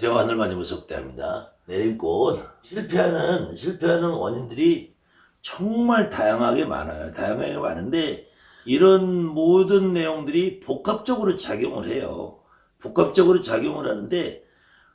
제가 하늘마저 속대합니다. 내림꽃 실패하는 실패하는 원인들이 정말 다양하게 많아요. 다양하게 많은데 이런 모든 내용들이 복합적으로 작용을 해요. 복합적으로 작용을 하는데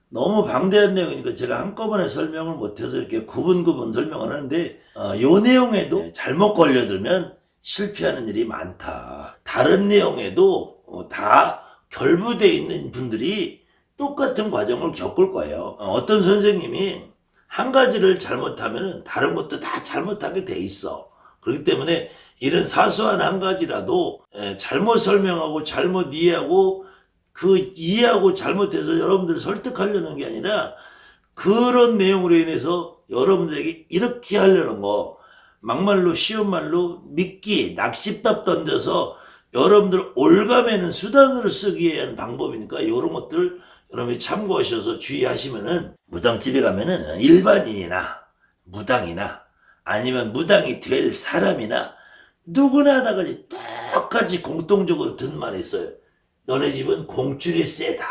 너무 방대한 내용이니까 제가 한꺼번에 설명을 못해서 이렇게 구분구분 설명을 하는데 어, 요 내용에도 잘못 걸려들면 실패하는 일이 많다. 다른 내용에도 어, 다 결부되어 있는 분들이 똑같은 과정을 겪을 거예요. 어, 어떤 선생님이 한 가지를 잘못하면 다른 것도 다 잘못하게 돼 있어. 그렇기 때문에 이런 사소한 한 가지라도 에, 잘못 설명하고 잘못 이해하고 그 이해하고 잘못해서 여러분들을 설득하려는 게 아니라 그런 내용으로 인해서 여러분들에게 이렇게 하려는 거 막말로 쉬운 말로 미끼 낚싯밥 던져서 여러분들 올가매는 수단으로 쓰기 위한 방법이니까 이런 것들 여러분이 참고하셔서 주의하시면은 무당집에 가면은 일반인이나 무당이나 아니면 무당이 될 사람이나 누구나 다 같이 똑같이 공통적으로 듣는 말이 있어요. 너네 집은 공줄이 세다.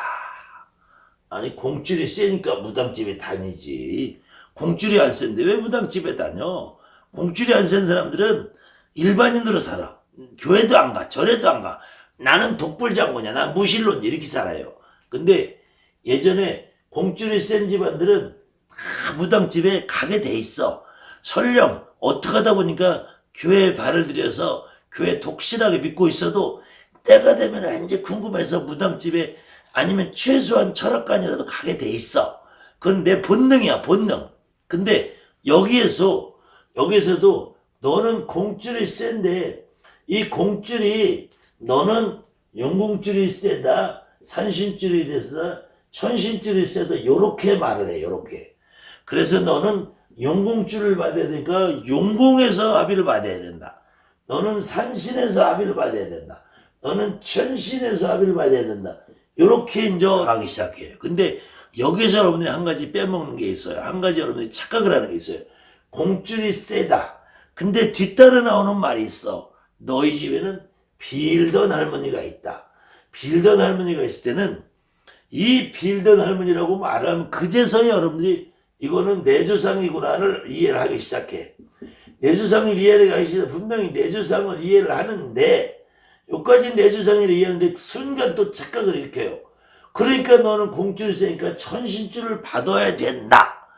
아니 공줄이 세니까 무당집에 다니지. 공줄이 안 센데 왜 무당집에 다녀? 공줄이 안 센 사람들은 일반인으로 살아. 교회도 안 가, 절에도 안 가. 나는 독불장군이야. 난 무신론 이렇게 살아요. 근데 예전에 공줄이 센 집안들은 다 무당집에 가게 돼 있어. 설령 어떻게 하다 보니까 교회에 발을 들여서 교회 독실하게 믿고 있어도 때가 되면 이제 궁금해서 무당집에 아니면 최소한 철학관이라도 가게 돼 있어. 그건 내 본능이야, 본능. 근데 여기에서, 여기에서도 너는 공줄이 센데 이 공줄이 너는 영공줄이 세다, 산신줄이 됐어, 천신줄이 세다, 요렇게 말을 해, 요렇게. 그래서 너는 용공줄을 받아야 되니까 용공에서 합의를 받아야 된다. 너는 산신에서 합의를 받아야 된다. 너는 천신에서 합의를 받아야 된다. 요렇게 이제 하기 시작해요. 근데 여기서 여러분들이 한 가지 빼먹는 게 있어요. 한 가지 여러분들이 착각을 하는 게 있어요. 공줄이 세다. 근데 뒤따라 나오는 말이 있어. 너희 집에는 빌던 할머니가 있다. 빌던 할머니가 있을 때는 이 빌던 할머니라고 말하면 그제서야 여러분들이 이거는 내 조상이구나를 이해를 하기 시작해. 내 조상을 이해를 하기 시작해. 분명히 내 조상을 이해를 하는데 여기까지 내 조상을 이해하는데 순간 또 착각을 일으켜요. 그러니까 너는 공줄을 세니까 천신줄을 받아야 된다.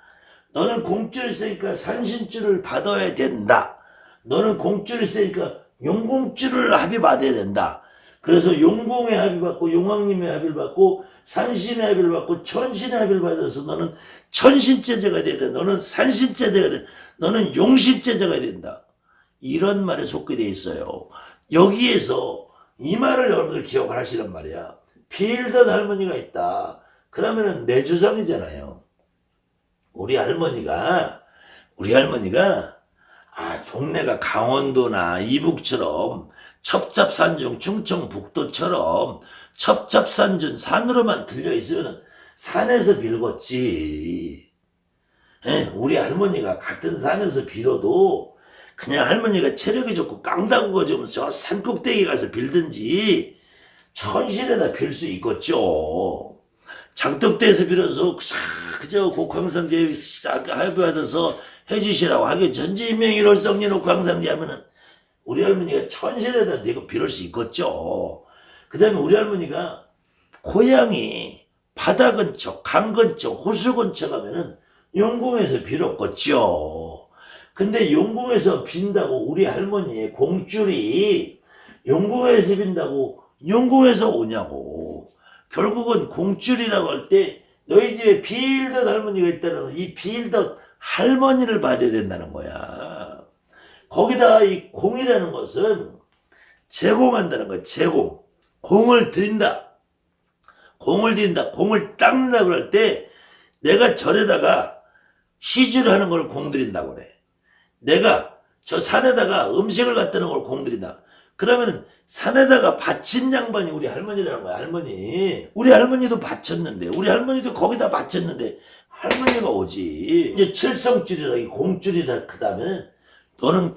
너는 공줄을 세니까 산신줄을 받아야 된다. 너는 공줄을 세니까 용공줄을 합의 받아야 된다. 그래서 용공의 합의 받고 용왕님의 합의를 받고 산신의 합의를 받고 천신의 합의를 받아서 너는 천신제자가 돼야 돼. 너는 산신제자가 돼. 너는 용신제자가 된다. 이런 말에 속게 돼 있어요. 여기에서 이 말을 여러분들 기억을 하시란 말이야. 빌던 할머니가 있다. 그러면은 내 조상이잖아요. 우리 할머니가, 우리 할머니가, 아, 동네가 강원도나 이북처럼 첩첩산중 충청북도처럼 첩첩산중 산으로만 들려 있으면 산에서 빌겠지. 예, 우리 할머니가 같은 산에서 빌어도 그냥 할머니가 체력이 좋고 깡다구가 좀저 산 꼭대기 가서 빌든지 천실에다 빌 수 있겠죠. 장독대에서 빌어서 그저 곡황상제 합의받아서 해주시라고 하게 전지명의로성리로 광상제 하면은 우리 할머니가 천실에다 내고 빌을 수 있겠죠. 그 다음에 우리 할머니가 고향이 바다 근처, 강 근처, 호수 근처 가면은 용궁에서 빌었겠죠. 근데 용궁에서 빈다고 우리 할머니의 공줄이 용궁에서 빈다고 용궁에서 오냐고. 결국은 공줄이라고 할 때 너희 집에 빌던 할머니가 있다는 이 빌던 할머니를 받아야 된다는 거야. 거기다 이 공이라는 것은 제공한다는 거야. 제공. 공을 드린다. 공을 드린다. 공을 닦는다 그럴 때 내가 절에다가 시주를 하는 걸 공드린다고 그래. 내가 저 산에다가 음식을 갖다 놓은 걸 공드린다. 그러면은 산에다가 바친 양반이 우리 할머니라는 거야, 할머니. 우리 할머니도 바쳤는데, 우리 할머니도 거기다 바쳤는데, 할머니가 오지. 이제 칠성줄이라, 이 공줄이라, 그 다음에, 너는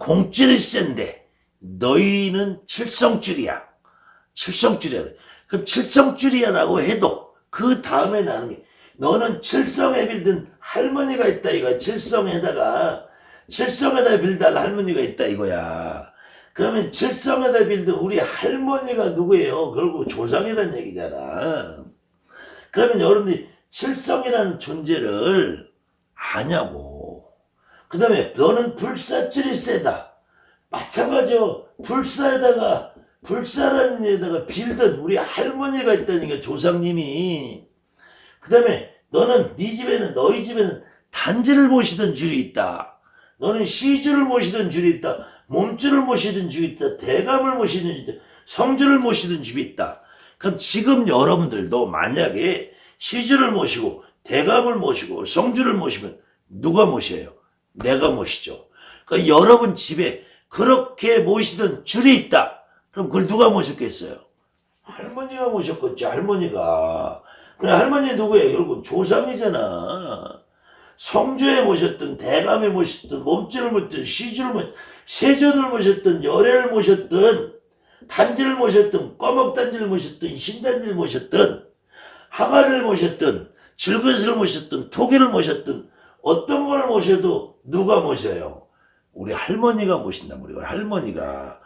센데, 너희는 칠성줄이야. 칠성줄이야. 그럼 칠성줄이야라고 해도, 그 다음에 나는 게, 너는 칠성에 빌든 할머니가 있다 이거야. 칠성에다가 칠성에다 빌던 할머니가 있다 이거야. 그러면 칠성에다 빌던 우리 할머니가 누구예요? 결국 조상이라는 얘기잖아. 그러면 여러분들이 칠성이라는 존재를 아냐고. 그 다음에 너는 불사줄이 세다. 마찬가지요. 불사에다가 불사라는 데다가 빌던 우리 할머니가 있다니까 조상님이. 그 다음에 너는 네 집에는 너희 집에는 단지를 모시던 줄이 있다. 너는 시주를 모시던 줄이 있다. 몸줄을 모시던 줄이 있다. 대감을 모시던 줄이 있다. 성주를 모시던 집이 있다. 그럼 지금 여러분들도 만약에 시주를 모시고 대감을 모시고 성주를 모시면 누가 모셔요? 내가 모시죠. 그 여러분 집에 그렇게 모시던 줄이 있다. 그럼 그걸 누가 모셨겠어요? 할머니가 모셨겠지, 할머니가. 그래, 할머니 누구예요? 결국 조상이잖아. 성주에 모셨던, 대감에 모셨던, 몸줄을 모셨던, 시주를 모셨던, 세존을 모셨던, 열애를 모셨던, 단지를 모셨던, 꺼먹단지를 모셨던, 신단지를 모셨던, 항아리를 모셨던, 질것을 모셨던, 토기를 모셨던, 어떤 걸 모셔도 누가 모셔요? 우리 할머니가 모신다, 우리 할머니가.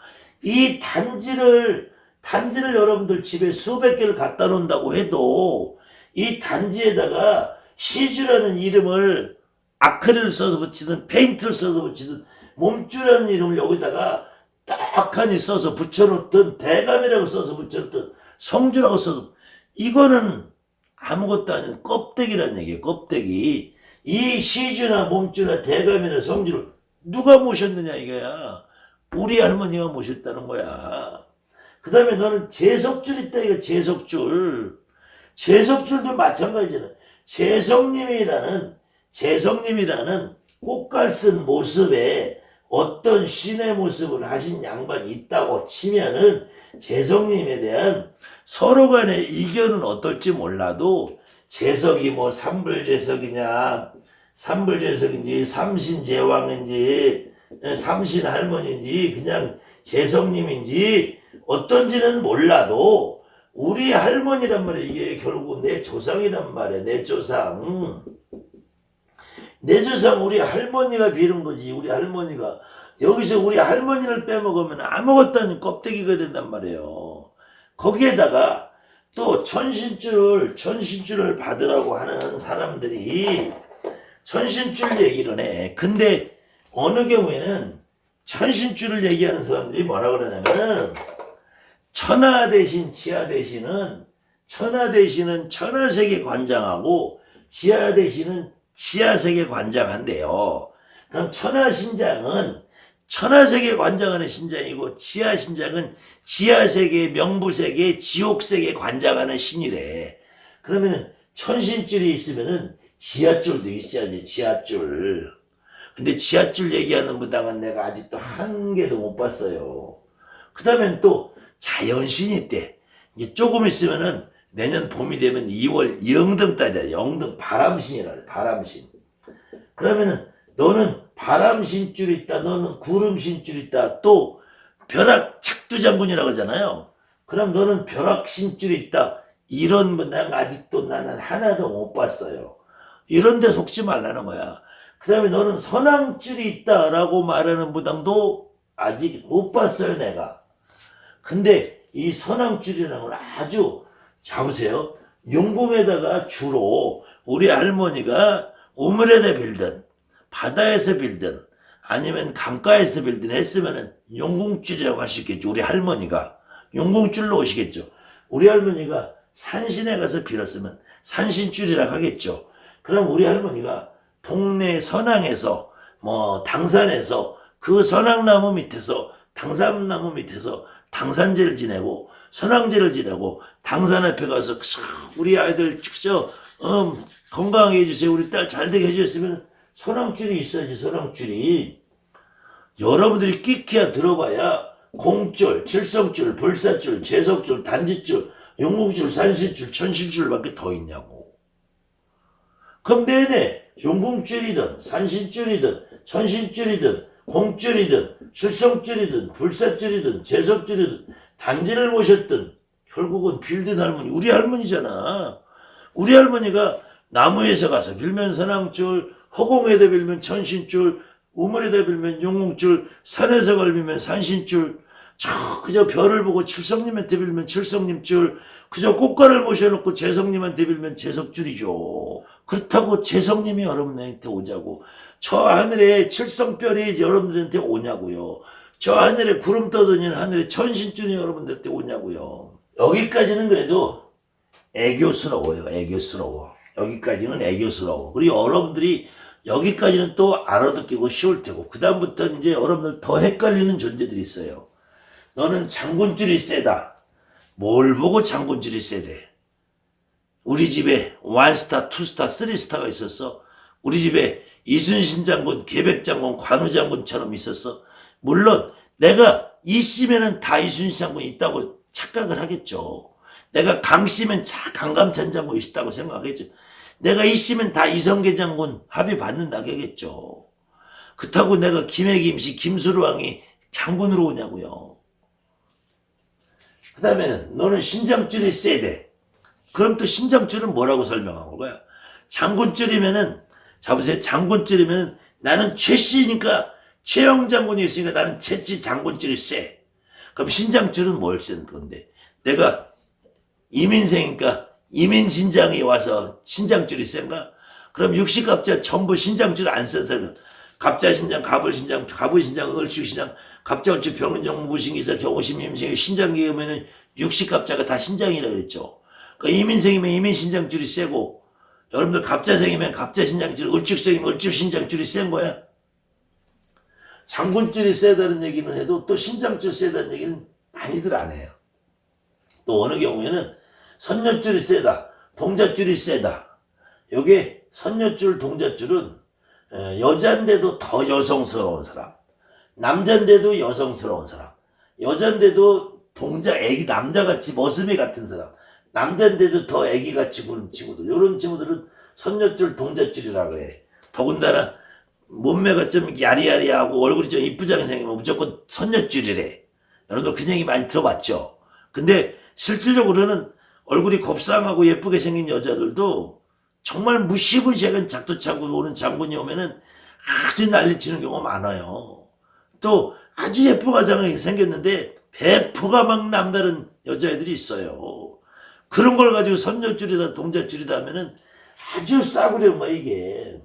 이 단지를, 단지를 여러분들 집에 수백 개를 갖다 놓는다고 해도 이 단지에다가 시주라는 이름을 아크릴 써서 붙이든 페인트를 써서 붙이든 몸주라는 이름을 여기다가 딱하니 써서 붙여놓든 대감이라고 써서 붙였든 성주라고 써서 이거는 아무것도 아닌 껍데기란 얘기예요 껍데기 이 시주나 몸주나 대감이나 성주를 누가 모셨느냐 이거야. 우리 할머니가 모셨다는 거야. 그 다음에 너는 재석줄 있다 이거 재석줄. 재석줄도 마찬가지잖아. 재성님이라는 재성님이라는 꽃갈 쓴 모습에 어떤 신의 모습을 하신 양반이 있다고 치면은 재성님에 대한 서로 간의 이견은 어떨지 몰라도 재석이 뭐 삼불재석이냐? 삼불재석인지 삼신제왕인지 삼신할머니인지 그냥 재성님인지 어떤지는 몰라도 우리 할머니란 말이야. 이게 결국 내 조상이란 말이야. 내 조상. 내 조상 우리 할머니가 비는 거지. 우리 할머니가. 여기서 우리 할머니를 빼먹으면 아무것도 아닌 껍데기가 된단 말이에요. 거기에다가 또 천신줄을 천신줄을 받으라고 하는 사람들이 천신줄 얘기를 해 근데 어느 경우에는 천신줄을 얘기하는 사람들이 뭐라 그러냐면은 천하 대신 지하 대신은 천하 대신은 천하 세계 관장하고 지하 대신은 지하 세계 관장한대요. 그럼 천하 신장은 천하세계 관장하는 신장이고 지하신장은 지하세계, 명부세계, 지옥세계 관장하는 신이래. 그러면은 천신줄이 있으면은 지하줄도 있어야지, 지하줄. 근데 지하줄 얘기하는 무당은 내가 아직도 한 개도 못 봤어요. 그 다음엔 또 자연신이 있대. 이제 조금 있으면은 내년 봄이 되면 2월 영등달이야. 영등 바람신이라 돼. 바람신. 그러면은 너는 바람 신줄 있다. 너는 구름 신줄 있다. 또 벼락 착두장군이라고 하잖아요. 그럼 너는 벼락 신줄이 있다. 이런 문당 아직도 나는 하나도 못 봤어요. 이런 데 속지 말라는 거야. 그 다음에 너는 선왕줄이 있다라고 말하는 무당도 아직 못 봤어요, 내가. 근데 이 선왕줄이라는 건 아주 잡으세요. 용궁에다가 주로 우리 할머니가 우물에다 빌든 바다에서 빌든 아니면 강가에서 빌든 했으면은 용궁줄이라고 할수 있겠죠. 우리 할머니가 용궁줄로 오시겠죠. 우리 할머니가 산신에 가서 빌었으면 산신줄이라고 하겠죠. 그럼 우리 할머니가 동네 선왕에서 뭐 당산에서 그 선왕나무 밑에서 당산나무 밑에서 당산제를 지내고 선왕제를 지내고 당산 앞에 가서 우리 아이들 저 음, 건강하게 해주세요. 우리 딸 잘 되게 해주셨으면 선왕줄이 있어야지 선왕줄이 여러분들이 끼키야 들어봐야 공줄, 칠성줄, 불사줄, 재석줄, 단지줄, 용궁줄, 산신줄, 천신줄밖에 더 있냐고. 그럼 내내 용궁줄이든 산신줄이든 천신줄이든 공줄이든 칠성줄이든 불사줄이든 재석줄이든 단지를 모셨든 결국은 빌든 할머니 우리 할머니잖아. 우리 할머니가 나무에서 가서 빌면 선왕줄, 허공에다 빌면 천신줄, 우물에다 빌면 용웅줄, 산에서 걸리면 산신줄, 저 그저 별을 보고 칠성님한테 빌면 칠성님줄, 그저 꽃가를 모셔놓고 재성님한테 빌면 재석줄이죠. 그렇다고 재성님이 여러분한테 오자고 저 하늘에 칠성별이 여러분들한테 오냐고요. 저 하늘에 구름 떠다니는 하늘에 천신줄이 여러분들한테 오냐고요. 여기까지는 그래도 애교스러워요. 애교스러워. 여기까지는 애교스러워. 그리고 여러분들이 여기까지는 또 알아듣기고 쉬울 테고 그다음부터는 이제 여러분들 더 헷갈리는 존재들이 있어요. 너는 장군줄이 세다. 뭘 보고 장군줄이 세대? 우리 집에 원스타, 투스타, 쓰리스타가 있었어. 우리 집에 이순신 장군, 계백 장군, 관우 장군처럼 있었어. 물론 내가 이 씨면은 다 이순신 장군 있다고 착각을 하겠죠. 내가 강 씨면 자 강감찬 장군 있다고 생각하겠죠. 내가 이씨면 다 이성계 장군 합의 받는다 겠죠. 그렇다고 내가 김해김씨, 김수루왕이 장군으로 오냐고요. 그 다음에 너는 신장줄이 세야 돼. 그럼 또 신장줄은 뭐라고 설명한 거야? 장군줄이면은 잡으세요. 장군줄이면 나는 최씨니까 최영 장군이 있으니까 나는 최씨 장군줄이 세. 그럼 신장줄은 뭘쓴 건데? 내가 이민생이니까 이민 신장이 와서 신장줄이 센가? 그럼 육식갑자 전부 신장줄 안 쓴 사람은 갑자 신장, 갑을 신장, 갑의 신장, 을축 신장, 갑자 을축, 병은정, 무신기사, 경호심, 임생이 신장기 오면은 육식갑자가 다 신장이라 그랬죠. 그 이민생이면 이민 신장줄이 세고 여러분들 갑자생이면 갑자 신장줄, 을축생이면 을축 신장줄이 센 거야. 장군줄이 세다는 얘기는 해도 또 신장줄 세다는 얘기는 많이들 안 해요. 또 어느 경우에는 선녀줄이 세다, 동자줄이 세다. 요게 선녀줄, 동자줄은 에, 여잔데도 더 여성스러운 사람, 남잔데도 여성스러운 사람, 여잔데도 동자 애기 남자같이 머슴이 같은 사람, 남잔데도 더 애기같이 구는 친구들, 요런 친구들은 선녀줄, 동자줄이라 그래. 더군다나 몸매가 좀 야리야리하고 얼굴이 좀 이쁘장하게 생기면 무조건 선녀줄이래. 여러분들 그 얘기 많이 들어봤죠? 근데 실질적으로는 얼굴이 곱상하고 예쁘게 생긴 여자들도 정말 무시무시하게 작두차고 오는 장군이 오면은 아주 난리치는 경우가 많아요. 또 아주 예쁘가장하게 생겼는데 배포가 막 남다른 여자애들이 있어요. 그런 걸 가지고 선녀줄이다 동자줄이다 하면은 아주 싸구려 뭐 이게.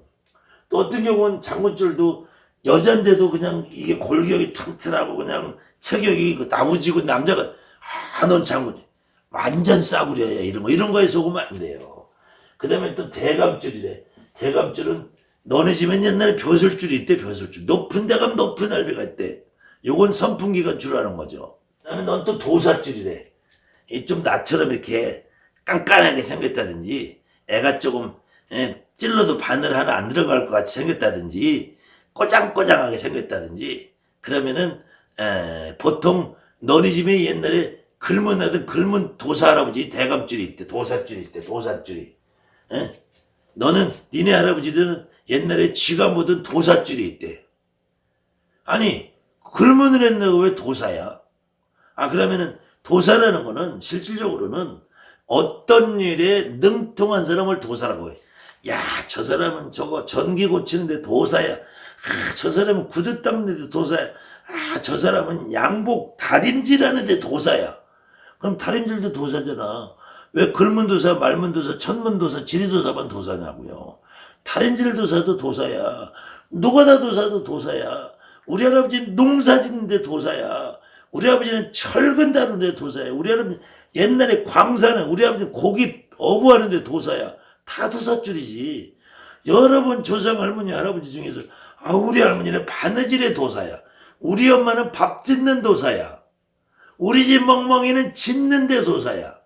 또 어떤 경우는 장군줄도 여잔데도 그냥 이게 골격이 튼튼하고 그냥 체격이 그 나부지고 남자가 아넌 장군이 완전 싸구려야 이런 거 이런 거에 속으면 안 돼요. 그 다음에 또 대감줄이래. 대감줄은 너네 집엔 옛날에 벼슬줄이 있대 벼슬줄. 높은 데 가면 높은 알배가 있대. 요건 선풍기가 줄하는 거죠. 그 다음에 넌 또 도사줄이래. 이 좀 나처럼 이렇게 깐깐하게 생겼다든지 애가 조금 예, 찔러도 바늘 하나 안 들어갈 것 같이 생겼다든지 꼬장꼬장하게 생겼다든지 그러면은 에, 보통 너네 집에 옛날에 글문 하던 글문 도사 할아버지 대감줄이 있대 도사줄이 있대 도사줄이 에? 너는 니네 할아버지들은 옛날에 쥐가 묻은 도사줄이 있대 아니 글문을 했는데 왜 도사야 아 그러면은 도사라는 거는 실질적으로는 어떤 일에 능통한 사람을 도사라고 해. 야, 저 사람은 저거 전기 고치는데 도사야. 아, 저 사람은 구두 닦는데 도사야. 아, 저 사람은 양복 다림질하는데 도사야. 그럼 다림질도 도사잖아. 왜 글문도사, 말문도사, 천문도사, 지리도사만 도사냐고요. 다림질 도사도 도사야. 노가다 도사도 도사야. 우리 할아버지는 농사 짓는데 도사야. 우리 아버지는 철근 다루는데 도사야. 우리 할아버지 옛날에 광산은 우리 아버지 고기 어부하는데 도사야. 다 도사줄이지. 여러 번 조상 할머니 할아버지 중에서 아 우리 할머니는 바느질의 도사야. 우리 엄마는 밥 짓는 도사야. 우리 집 멍멍이는 짓는데 도사야.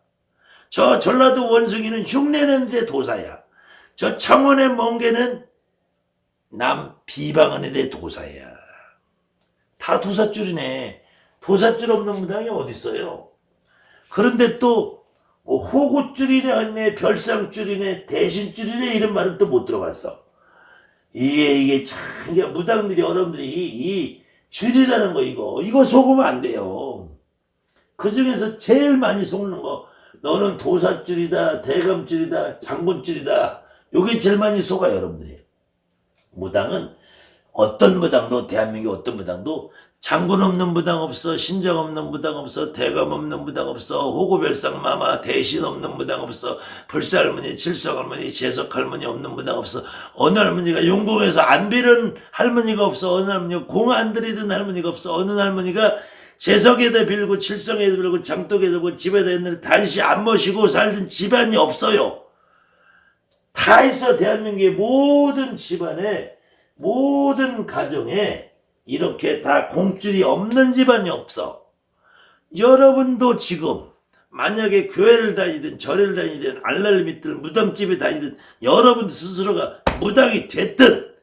저 전라도 원숭이는 흉내내는데 도사야. 저 창원의 멍게는 남 비방하는데 도사야. 다 도사줄이네. 도사줄 없는 무당이 어딨어요? 그런데 또 뭐 호구줄이네 했네 별상줄이네 대신줄이네 이런 말은 또 못 들어봤어. 이게 이게 참 무당들이 여러분들이 이, 이 줄이라는 거 이거 이거 속으면 안 돼요. 그 중에서 제일 많이 속는 거 너는 도사줄이다 대감줄이다 장군줄이다 요게 제일 많이 속아 여러분들이. 무당은 어떤 무당도 대한민국 어떤 무당도 장군 없는 무당 없어 신장 없는 무당 없어 대감 없는 무당 없어 호구별상 마마 대신 없는 무당 없어 불살할머니 칠성할머니 재석할머니 없는 무당 없어 어느 할머니가 용궁에서 안 빌은 할머니가 없어 어느 할머니가 공 안 들이던 할머니가 없어 어느 할머니가 재석에다 빌고 칠성에다 빌고 장독에다 빌고 집에다 옛날에 단시 안 모시고 살던 집안이 없어요 다 있어 대한민국의 모든 집안에 모든 가정에 이렇게 다 공줄이 없는 집안이 없어. 여러분도 지금 만약에 교회를 다니든 절을 다니든 알랄 믿든 무당집에 다니든 여러분 스스로가 무당이 됐든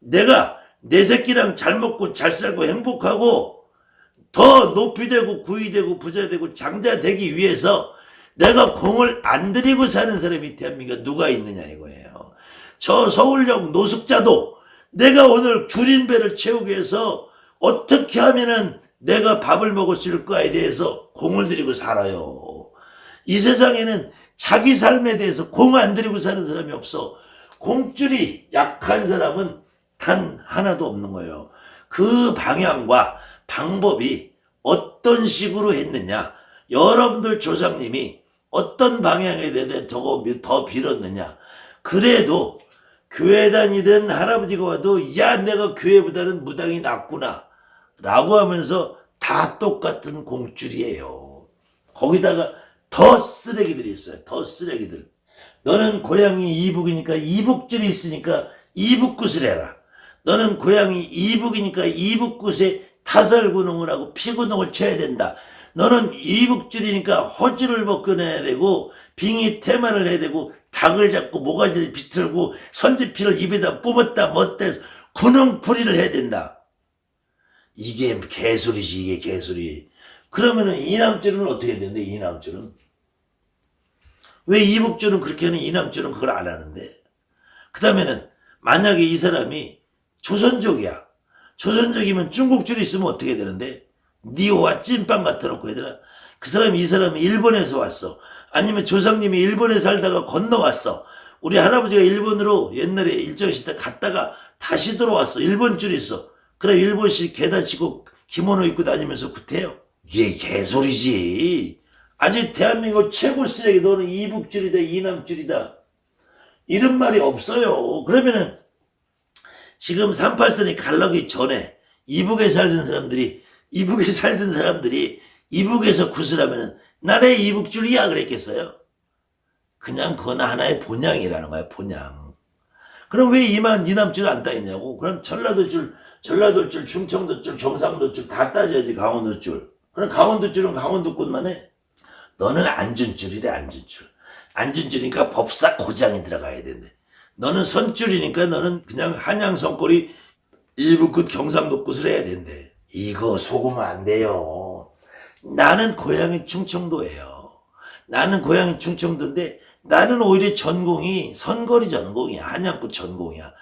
내가 내 새끼랑 잘 먹고 잘 살고 행복하고 더 높이 되고 구이 되고 부자 되고 장자 되기 위해서 내가 공을 안 들이고 사는 사람이 대한민국에 누가 있느냐 이거예요. 저 서울역 노숙자도 내가 오늘 귤인배를 채우기 위해서 어떻게 하면은 내가 밥을 먹을 수 있을까에 대해서 공을 들이고 살아요. 이 세상에는 자기 삶에 대해서 공 안 들이고 사는 사람이 없어. 공줄이 약한 사람은 단 하나도 없는 거예요. 그 방향과 방법이 어떤 식으로 했느냐. 여러분들 조상님이 어떤 방향에 대해 더, 더 빌었느냐. 그래도 교회 다니던 할아버지가 와도 야 내가 교회보다는 무당이 낫구나 라고 하면서 다 똑같은 공줄이에요. 거기다가 더 쓰레기들이 있어요. 더 쓰레기들. 너는 고양이 이북이니까 이북줄이 있으니까 이북굿을 해라. 너는 고양이 이북이니까 이북굿에 타설구능을 하고 피구능을 쳐야 된다. 너는 이북줄이니까 허줄을 벗겨내야 되고 빙의 태만을 해야 되고 닭을 잡고 모가지를 비틀고 선지피를 입에다 뿜었다 멋다 해서 군웅풀이를 해야 된다. 이게 개소리지 이게 개소리. 그러면은 이남줄은 어떻게 되는데 이남줄은? 왜 이북줄은 그렇게 하는 이남줄은 그걸 안 하는데? 그 다음에는 만약에 이 사람이 조선족이야. 조선족이면 중국줄이 있으면 어떻게 되는데? 니오와 찐빵 갖다 놓고 얘들아. 그 사람이 이 사람이 일본에서 왔어. 아니면 조상님이 일본에 살다가 건너왔어. 우리 할아버지가 일본으로 옛날에 일정 시대 갔다가 다시 들어왔어. 일본 줄이 있어. 그래 일본식 개다 치고 기모노 입고 다니면서 구태요. 이게 개소리지. 아직 대한민국 최고 쓰레기 너는 이북줄이다 이남줄이다. 이런 말이 없어요. 그러면은 지금 38선이 갈라기 전에 이북에 살던 사람들이 이북에 살던 사람들이 이북에서 구슬하면은 나라의 이북줄이야 그랬겠어요? 그냥 그건 하나의 본향이라는 거야 본향. 그럼 왜 이만 이남줄 안 따겠냐고? 그럼 전라도 줄, 전라도 줄, 충청도 줄, 경상도 줄 다 따져야지 강원도 줄. 그럼 강원도 줄은 강원도꾼만 해. 너는 앉은 줄이래 앉은 줄. 앉은 줄이니까 법사 고장에 들어가야 된대. 너는 선줄이니까 너는 그냥 한양 선골이 이북끝 경상도 끝을 해야 된대. 이거 속으면 안 돼요. 나는 고향이 충청도예요. 나는 고향이 충청도인데 나는 오히려 전공이 선거리 전공이야. 한양끝 전공이야.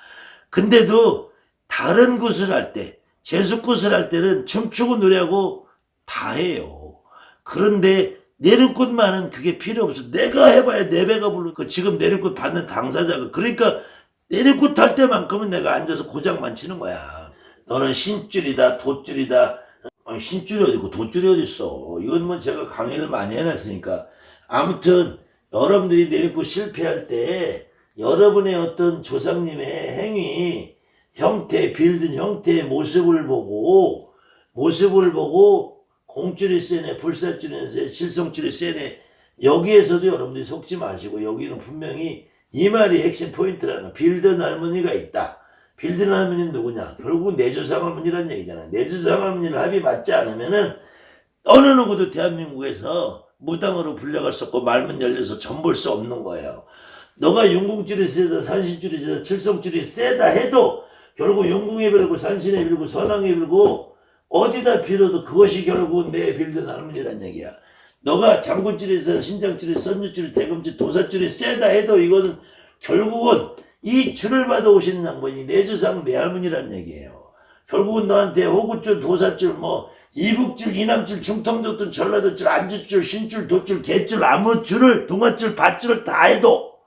근데도 다른 굿을 할 때, 재수굿을 할 때는 춤추고 노래하고 다 해요. 그런데 내림꽃만은 그게 필요 없어. 내가 해봐야 내 배가 부를 거. 지금 내림꽃 받는 당사자가. 그러니까 내림꽃 할 때만큼은 내가 앉아서 고장만 치는 거야. 너는 신줄이다, 돗줄이다. 아니, 신줄이 어디고 돗줄이 어딨어. 이건 뭐 제가 강의를 많이 해놨으니까. 아무튼 여러분들이 내림꽃 실패할 때 여러분의 어떤 조상님의 행위, 형태, 빌든 형태의 모습을 보고 모습을 보고 공줄이 세네, 불사줄이 세네, 실성줄이 세네. 여기에서도 여러분들이 속지 마시고 여기는 분명히 이 말이 핵심 포인트라는 빌던 할머니가 있다. 빌던 할머니는 누구냐? 결국 내조상 할머니란 얘기잖아. 내조상 할머니를 합이 맞지 않으면은 어느 누구도 대한민국에서 무당으로 불려갈 수 없고 말문 열려서 전볼 수 없는 거예요. 너가 용궁줄이 세다, 산신줄이 세다, 칠성줄이 세다 해도 결국 용궁에 빌고 산신에 빌고 선왕에 빌고 어디다 빌어도 그것이 결국 내 빌던 할머니란 얘기야. 너가 장군줄에서 신장줄이 선주줄이 대금줄 도사줄이 세다 해도 이거는 결국은 이 줄을 받아오시는 양반이 내 조상 내 할머니란 얘기예요. 결국은 너한테 호구줄 도사줄 뭐 이북줄 이남줄 중통적줄 전라도줄 안주줄 신줄 도줄 개줄 아무 줄을 동아줄 밭줄을 다 해도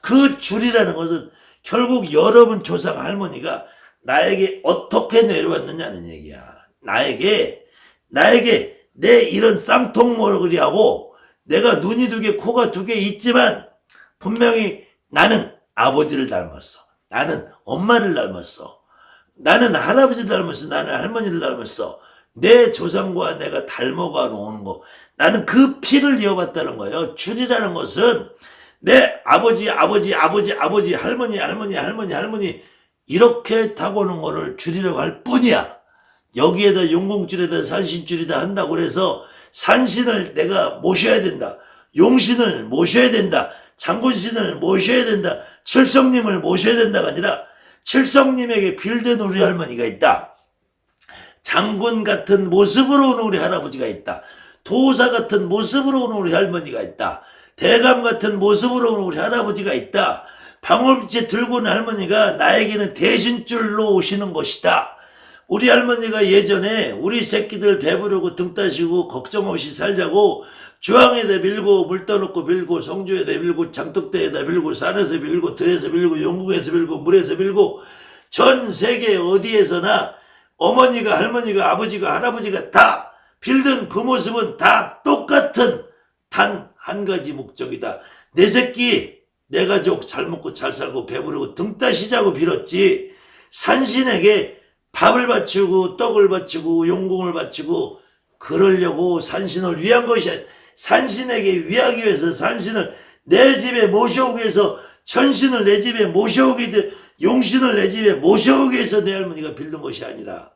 그 줄이라는 것은 결국 여러분 조상 할머니가 나에게 어떻게 내려왔느냐는 얘기야. 나에게, 나에게 내 이런 쌍통머리하고 내가 눈이 두 개, 코가 두 개 있지만 분명히 나는 아버지를 닮았어. 나는 엄마를 닮았어. 나는 할아버지 닮았어. 나는 할머니를 닮았어. 내 조상과 내가 닮아가 놓은 거. 나는 그 피를 이어봤다는 거예요. 줄이라는 것은 내 아버지, 아버지, 아버지, 아버지, 할머니, 할머니, 할머니, 할머니 이렇게 타고는 거를 줄이라고 할 뿐이야. 여기에다 용공줄에다 산신줄이다 한다고 그래서 산신을 내가 모셔야 된다. 용신을 모셔야 된다. 장군신을 모셔야 된다. 칠성님을 모셔야 된다가 아니라 칠성님에게 빌던 우리 할머니가 있다. 장군 같은 모습으로 오는 우리 할아버지가 있다. 도사 같은 모습으로 오는 우리 할머니가 있다. 대감 같은 모습으로 오는 우리 할아버지가 있다. 방울제 들고 온 할머니가 나에게는 대신줄로 오시는 것이다. 우리 할머니가 예전에 우리 새끼들 배부르고 등 따시고 걱정 없이 살자고 주황에다 밀고 물 떠놓고 밀고 성주에다 밀고 장독대에다 밀고 산에서 밀고 들에서 밀고 영국에서 밀고 물에서 밀고 전 세계 어디에서나 어머니가 할머니가 아버지가 할아버지가 다 빌던 그 모습은 다 똑같은 단 한 가지 목적이다. 내 새끼 내 가족 잘 먹고 잘 살고 배부르고 등 따시자고 빌었지 산신에게 밥을 바치고 떡을 바치고 용궁을 바치고 그러려고 산신을 위한 것이 아니 산신에게 위하기 위해서 산신을 내 집에 모셔오기 위해서 천신을 내 집에 모셔오기 위해서 용신을 내 집에 모셔오기 위해서 내 할머니가 빌던 것이 아니라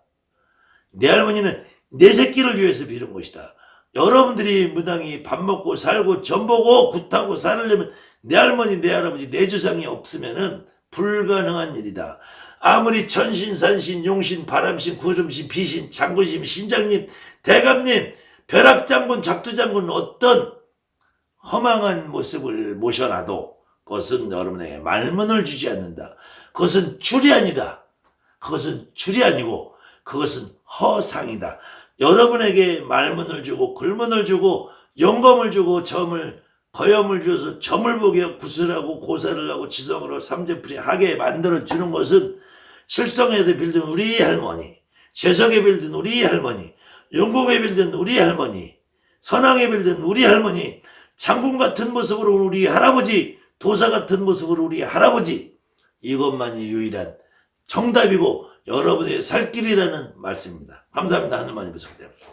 내 할머니는 내 새끼를 위해서 빌은 것이다. 여러분들이 무당이 밥 먹고 살고 전 보고 굿하고 살려면 내 할머니, 내 할아버지, 내 조상이 없으면은 불가능한 일이다. 아무리 천신, 산신, 용신, 바람신, 구름신, 비신, 장군신, 신장님, 대감님, 벼락장군, 작두장군 어떤 허망한 모습을 모셔놔도 그것은 여러분에게 말문을 주지 않는다. 그것은 줄이 아니다. 그것은 줄이 아니고 그것은 허상이다. 여러분에게 말문을 주고 글문을 주고 영검을 주고 점을 거염을 주어서 점을 보게 구슬하고 고사를 하고 하고 삼재풀이 하게 만들어 주는 것은 칠성에도 빌든 우리 할머니, 재석에 빌든 우리 할머니, 영공에 빌든 우리 할머니, 선왕에 빌든 우리 할머니, 장군 같은 모습으로 우리 할아버지, 도사 같은 모습으로 우리 할아버지, 이것만이 유일한 정답이고 여러분의 살 길이라는 말씀입니다. 감사합니다. 하늘만이 부탁드립니다.